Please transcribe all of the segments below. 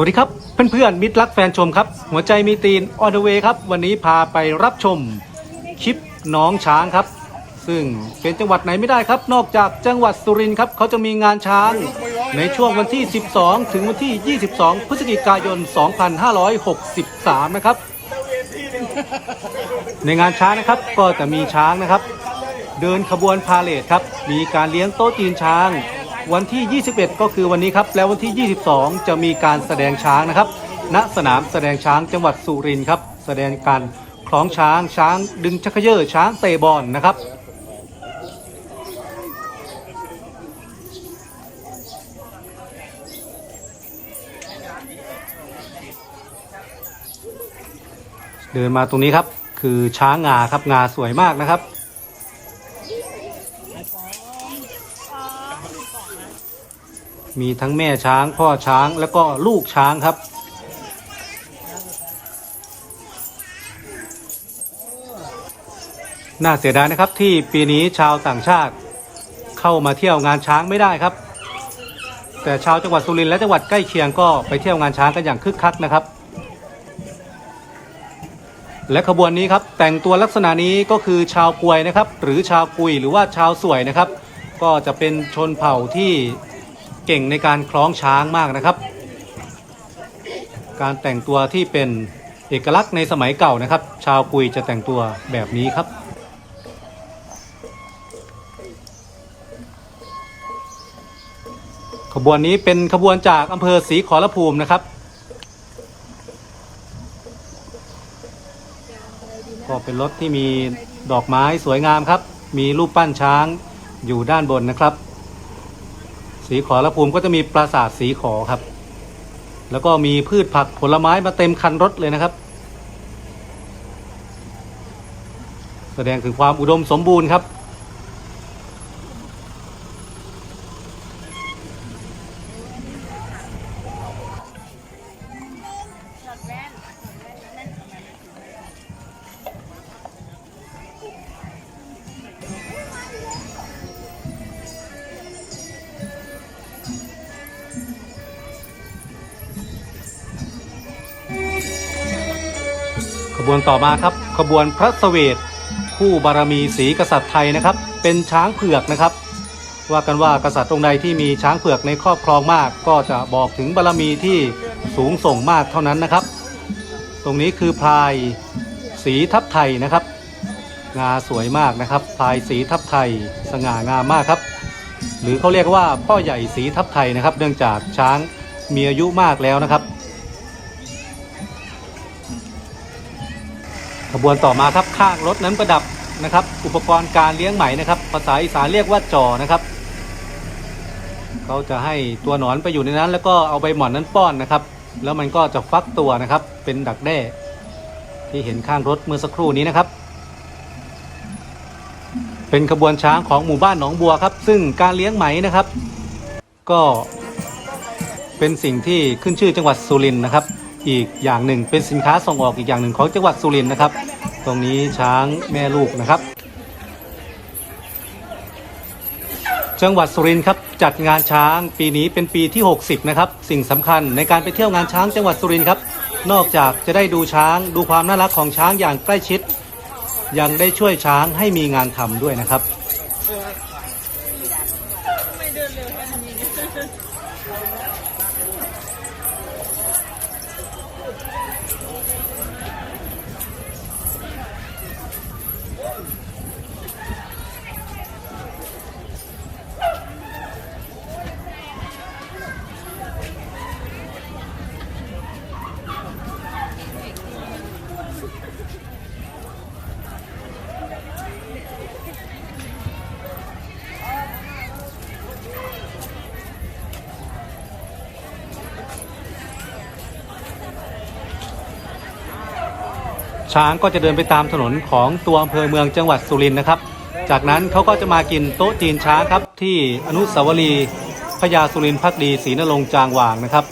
วัสดีครับ เพื่อนๆมิตรรักแฟนชมครับ หัวใจมีตีนออเดเวครับ วันนี้พาไปรับชมคลิปน้องช้างครับ ซึ่งเป็นจังหวัดไหนไม่ได้ครับ นอกจากจังหวัดสุรินทร์ครับเขาจะมีงานช้าง ในช่วงวันที่ 12 ถึงวันที่ 22 พฤศจิกายน 2563 นะครับ ในงานช้างนะครับก็จะมีช้างนะครับ เดินขบวนพาเลทครับมีการเลี้ยงโต๊ะจีนช้าง วันที่ 21 ก็คือวันนี้ครับ แล้ววันที่ 22 จะมีการแสดงช้างนะครับ ณสนามแสดงช้างจังหวัดสุรินทร์ครับ แสดงการคล้องช้างช้างดึงชักเขย่อช้างเตะบอลนะครับเดินมาตรงนี้ครับ คือช้างงาครับงาสวยมากนะครับ มีทั้งแม่ช้างพ่อช้างแล้วก็ลูกช้างครับ น่าเสียดายนะครับที่ปีนี้ชาวต่างชาติเข้ามาเที่ยวงานช้างไม่ได้ครับ แต่ชาวจังหวัดสุรินทร์และจังหวัดใกล้เคียงก็ไปเที่ยวงานช้างกันอย่างคึกคักนะครับ และขบวนนี้ครับแต่งตัวลักษณะนี้ก็คือชาวกวยนะครับ หรือชาวกุยหรือว่าชาวสวยนะครับ ก็จะเป็นชนเผ่าที่ เก่งในการคล้องช้างมากนะครับ การแต่งตัวที่เป็นเอกลักษณ์ในสมัยเก่านะครับ ชาวกุยจะแต่งตัวแบบนี้ครับขบวนนี้เป็นขบวนจากอำเภอศรีขอรภูมินะครับ ก็เป็นรถที่มีดอกไม้สวยงามครับ มีรูปปั้นช้างอยู่ด้านบนนะครับ สีขอละภูมิก็จะมีปราสาทสีขอครับ แล้วก็มีพืชผักผลไม้มาเต็มคันรถเลยนะครับ แสดงถึงความอุดมสมบูรณ์ครับ ขบวนต่อมาครับ ขบวนพระเสวตคู่บารมีศรีกษัตริย์ไทยนะครับ เป็นช้างเผือกนะครับ ว่ากันว่ากษัตริย์องค์ใดที่มีช้างเผือกในครอบครองมาก ก็จะบอกถึงบารมีที่สูงส่งมากเท่านั้นนะครับ ตรงนี้คือพลายสีทับไทยนะครับ งาสวยมากนะครับ พลายสีทับไทย สง่างามมากครับ หรือเขาเรียกว่าพ่อใหญ่สีทับไทยนะครับ เนื่องจากช้างมีอายุมากแล้วนะครับ ขบวนต่อมาครับข้างรถนั้นประดับนะครับ อุปกรณ์การเลี้ยงไหมนะครับ ภาษาอีสานเรียกว่าจอนะครับเขาจะให้ตัวหนอนไปอยู่ในนั้น แล้วก็เอาใบหมอนนั้นป้อนนะครับ แล้วมันก็จะฟักตัวนะครับ เป็นดักแด้ที่เห็นข้างรถเมื่อสักครู่นี้นะครับ เป็นขบวนช้างของหมู่บ้านหนองบัวครับ ซึ่งการเลี้ยงไหมนะครับ ก็เป็นสิ่งที่ขึ้นชื่อจังหวัดสุรินทร์นะครับ อีกอย่างหนึ่งเป็นสินค้าส่งออกอีกอย่างหนึ่งของจังหวัดสุรินทร์นะครับ ตรงนี้ช้างแม่ลูกนะครับ จังหวัดสุรินทร์ครับจัดงานช้างปีนี้เป็นปีที่ 60 นะครับ สิ่งสำคัญในการไปเที่ยวงานช้างจังหวัดสุรินทร์ครับ นอกจากจะได้ดูช้างดูความน่ารักของช้างอย่างใกล้ชิด ยังได้ช่วยช้างให้มีงานทำด้วยนะครับ どうも。 ช้างก็จะเดินไปตามถนนของตัวอำเภอเมืองจังหวัดสุรินทร์นะครับ จากนั้นเขาก็จะมากินโต๊ะจีนช้างครับ ที่อนุสาวรีย์พญาสุรินทร์พักดีศรีนรงจางหว่างนะครับ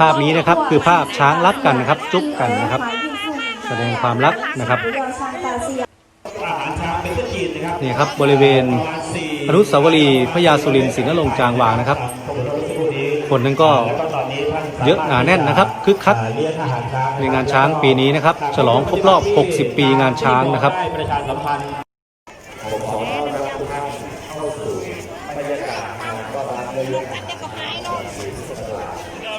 ภาพนี้นะครับคือภาพช้างรักกันนะครับ จุ๊บกันนะครับ แสดงความรักนะครับนี่ครับบริเวณอนุสาวรีย์พระยาสุรินทร์สิงห์ลงจางวางนะครับ คนนั้นก็เยอะหนาแน่นนะครับคึกคักในงานช้างปีนี้นะครับ ฉลองครบรอบ 60 ปีงานช้างนะครับ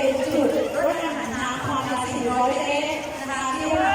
เจุดรถอาหารน้ำความยาว400เมตรนะคะที่ว่า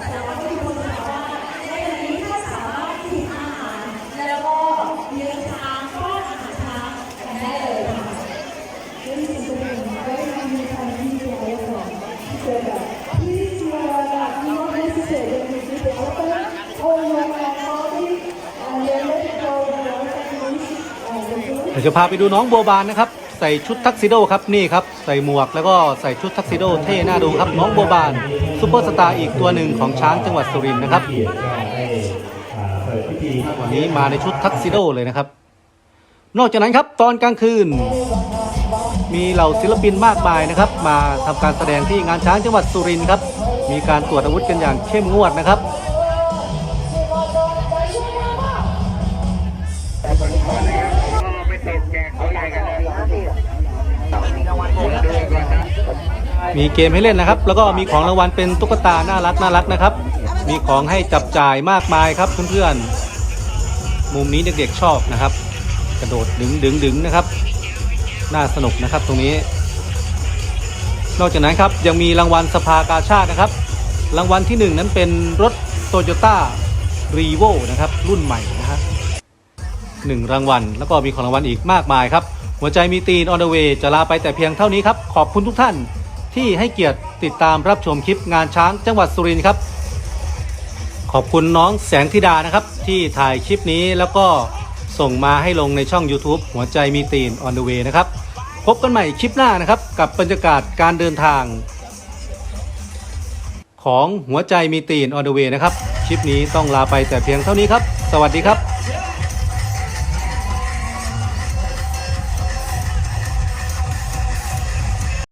สัตววิทยาคนบอกว่าในอันนี้ถ้าสามารถกินอาหารแล้วก็เลี้ยงช้างก็อาหารช้างกันได้เลยค่ะซึ่งสิ่งที่ผมได้ทำในครั้งที่แล้วค่ะเจอแบบที่ชัวร์แบบที่ว่าไม่เสียเลยมีที่เดียวก็โอ้ยมาเขาที่เรียนได้โตแล้วก็มีเดี๋ยวพาไปดูน้องโบบานนะครับ ใส่ชุดทักซิโดครับนี่ครับใส่หมวกแล้วก็ใส่ชุดทักซิโดเท่น่าดูครับน้องโบบานซุปเปอร์สตาร์อีกตัวหนึ่งของช้างจังหวัดสุรินทร์นะครับวันนี้มาในชุดทักซิโดเลยนะครับ นอกจากนั้นครับตอนกลางคืน มีเหล่าศิลปินมากมายนะครับ มาทำการแสดงที่งานช้างจังหวัดสุรินทร์ครับมีการตรวจอาวุธกันอย่างเข้มงวดนะครับ มีเกมให้เล่นนะครับ แล้วก็มีของรางวัลเป็นตุ๊กตาน่ารักน่ารักนะครับ มีของให้จับจ่ายมากมายครับเพื่อนๆ มุมนี้เด็กๆชอบนะครับ กระโดดดึงดึงดึงนะครับ น่าสนุกนะครับตรงนี้ นอกจากนั้นครับยังมีรางวัลสภากาชาตินะครับ รางวัลที่หนึ่งนั้นเป็นรถโตโยต้ารีโวนะครับรุ่นใหม่นะครับหนึ่งรางวัล แล้วก็มีของรางวัลอีกมากมายครับ หัวใจมีตีนออนเดเวจะลาไปแต่เพียงเท่านี้ครับ ขอบคุณทุกท่าน ที่ให้เกียรติติดตามรับชมคลิปงานช้างจังหวัดสุรินทร์ครับ ขอบคุณน้องแสงธิดานะครับ ที่ถ่ายคลิปนี้แล้วก็ส่งมาให้ลงในช่อง YouTube หัวใจมีตีน on the way นะครับ พบกันใหม่คลิปหน้านะครับ กับบรรยากาศการเดินทาง ของหัวใจมีตีน on the way นะครับ คลิปนี้ต้องลาไปแต่เพียงเท่านี้ครับ สวัสดีครับ